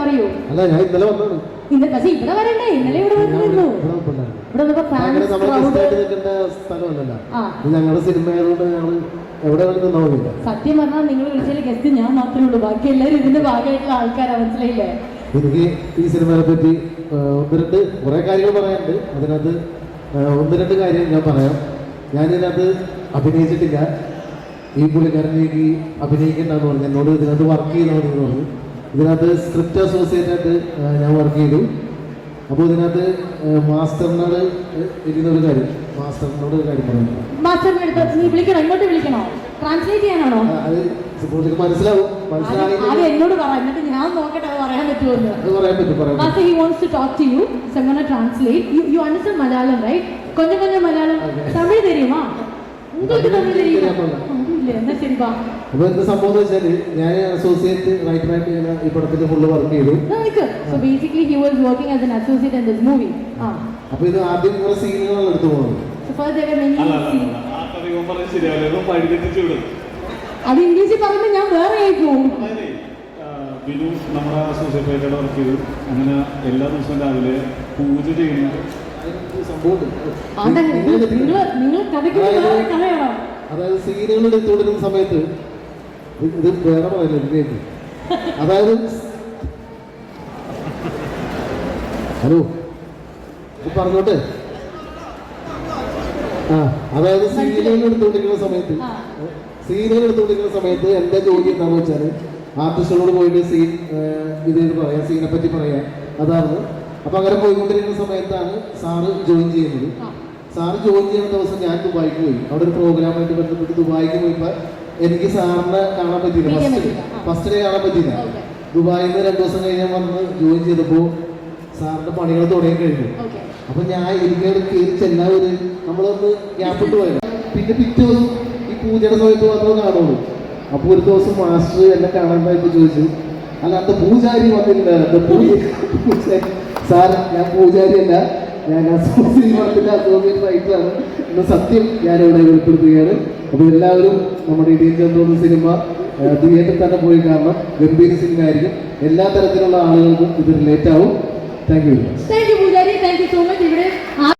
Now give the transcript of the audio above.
പറയൂ. അല്ല ഞാൻ ഇന്നലെ വന്നാണ് ഇന്ന് പക്ഷെ ഇവിടെ വരണ്ടേ? ഇന്നലെ ഇവിടെ വന്നിരുന്നു. ഇവിടെ വന്നപ്പോ ഫാൻസ് ഞങ്ങളുടെ സിനിമ ആയതുകൊണ്ട് ഞങ്ങൾ എവിടെ സത്യം പറഞ്ഞാൽ നിങ്ങൾ വിളിച്ചാൽ ഗസ്റ്റ് ഞാൻ മാത്രമേ ഉള്ളൂ. ബാക്കി എല്ലാവരും ഇതിന്റെ ഭാഗമായിട്ടുള്ള ആൾക്കാരാ മനസ്സിലായില്ലേ? എനിക്ക് ഈ സിനിമയെ പറ്റി ഒന്നിരണ്ട് ഒന്ന് രണ്ട് കുറേ കാര്യങ്ങൾ പറയാനുണ്ട്. അതിനകത്ത് ഒന്ന് രണ്ട് കാര്യം ഞാൻ പറയാം. ഞാനിതിനകത്ത് അഭിനയിച്ചിട്ടില്ല. ഈ പുള്ളിക്കാരൻ എനിക്ക് അഭിനയിക്കണ്ടെന്ന് പറഞ്ഞു. എന്നോട് ഇതിനകത്ത് വർക്ക് ചെയ്താൽ മതി എന്ന് പറഞ്ഞു. ഇതിനകത്ത് സ്ക്രിപ്റ്റ് അസോസിയേറ്റ് ആയിട്ട് ആ, ഞാൻ വർക്ക് ചെയ്തു അപ്പോൾ ഇതിനകത്ത് ആ, മാസ്റ്ററിനോട് ഇരിക്കുന്ന ഒരു കാര്യം മാസ്റ്ററിനോട് ഒരു കാര്യം പറഞ്ഞു മാസ്റ്ററിന്റെ അടുത്ത് നീ വിളിക്കണോ ഇങ്ങോട്ട് വിളിക്കണോ ട്രാൻസ്ലേറ്റ് ചെയ്യാനാണോ ആ, അത് പുള്ളിക്ക് മനസ്സിലാവും ആദ്യം മനസ്സിലായില്ലെങ്കിൽ ആദ്യം എന്നോട് പറ എന്നിട്ട് ഞാൻ നോക്കട്ടെ അത് പറയാൻ പറ്റുമോ എന്ന് അത് പറയാൻ പറ്റും പറയാൻ പറ്റും Master, he wants to talk to you. So I'm gonna translate. You, you understand Malayalam, right? கொஞ்சம் கொஞ்சம் മലയാളം തമിഴ് தெரியுமா உங்களுக்கு തമിഴ് தெரியுமா അപ്പൊ എന്ത് സംഭവം വെച്ചാൽ ഞാൻ അസോസിയേറ്റ് റൈറ്ററായിട്ട് ഞാൻ ഈ പടത്തിന്റെ ഫുള്ള് വർക്ക് ചെയ്തു. Basically he was working as an associate in this movie അപ്പൊ ഇത് ആദ്യം കുറെ സീനുകളാണ് എടുത്തു പോകുന്നത്. അത് ഇംഗ്ലീഷിൽ പറയുമ്പോൾ ഞാൻ വേറെ ആയി പോകും ബിനു നമ്മുടെ അസോസിയേറ്റ് ആയിട്ടാണ് വർക്ക് ചെയ്തു. അങ്ങനെ എല്ലാ ദിവസവും രാവിലെ പൂജ ചെയ്യുന്ന സംഭവം നിങ്ങൾ കഥയ്ക്ക് കഥയാണോ? അതായത് സീനുകൾ തുടരുന്ന സമയത്ത് ഇത് വേറെ പറയില്ല ഇതിലേക്ക് അതായത് ഹലോ പറഞ്ഞോട്ടെ? ആ അതായത് സീനുകൾ എടുത്തുകൊണ്ടിരിക്കുന്ന സമയത്ത് സീരിയൽ സീനുകൾ എടുത്തുകൊണ്ടിരിക്കുന്ന സമയത്ത് എന്റെ ജോലി എന്താണെന്ന് വെച്ചാൽ ആർട്ടിസ്റ്റുകളോട് പോയിട്ട് സീൻ ഇത് പറയാം സീനെ പറ്റി പറയാം. അതാണ്. അപ്പം അങ്ങനെ പോയിക്കൊണ്ടിരിക്കുന്ന സമയത്താണ് സാറ് ജോയിൻ ചെയ്യുന്നത്. സാറ് ജോയിൻ ചെയ്യുന്ന ദിവസം ഞാൻ ദുബായിക്ക് പോയി. അവിടെ ഒരു പ്രോഗ്രാമായിട്ട് ബന്ധപ്പെട്ട് ദുബായിക്ക് പോയപ്പോൾ എനിക്ക് സാറിനെ കാണാൻ പറ്റിയില്ല. ഫസ്റ്റ് ഫസ്റ്റ് ഡേ കാണാൻ പറ്റിയില്ല. ദുബായിൽ നിന്ന് രണ്ടു ദിവസം കഴിഞ്ഞാൽ വന്ന് ജോയിൻ ചെയ്തപ്പോൾ സാറിന്റെ പണികൾ തുടങ്ങി കഴിഞ്ഞു. അപ്പൊ ഞാൻ എനിക്ക് കയറി ചെല്ലാൻ ഒരു നമ്മളൊന്ന് ഗ്യാപ്പ് ഇട്ട് പോയത് പിന്നെ പിറ്റേ ദിവസം ഈ പൂജയുടെ സമയത്ത് മാത്രമേ കാണുള്ളൂ. അപ്പൊ ഒരു ദിവസം മാസ്റ്റർ എന്നെ കാണാൻ പോയപ്പോ ചോദിച്ചു. അല്ല അന്ന് പൂജാരി വന്നില്ല പൂജാരി സാർ ഞാൻ പൂജാരിയല്ല. ഞാൻ അസോസിയേറ്റ് പടത്തിന്റെ അസോസിയേറ്റ് എന്ന സത്യം ഞാൻ ഇവിടെ വെളിപ്പെടുത്തുകയാണ്. അപ്പോൾ എല്ലാവരും നമ്മുടെ ഇടിയൻ ചന്ദ്രോന്ന് സിനിമ തിയേറ്ററിൽ തന്നെ പോയി കാണണം. ഗംഭീര സിനിമ ആയിരിക്കും എല്ലാ തരത്തിലുള്ള ആളുകൾക്കും ഇത് റിലേറ്റ് ആവും. Thank you thank you thank you so much ഇവിടെ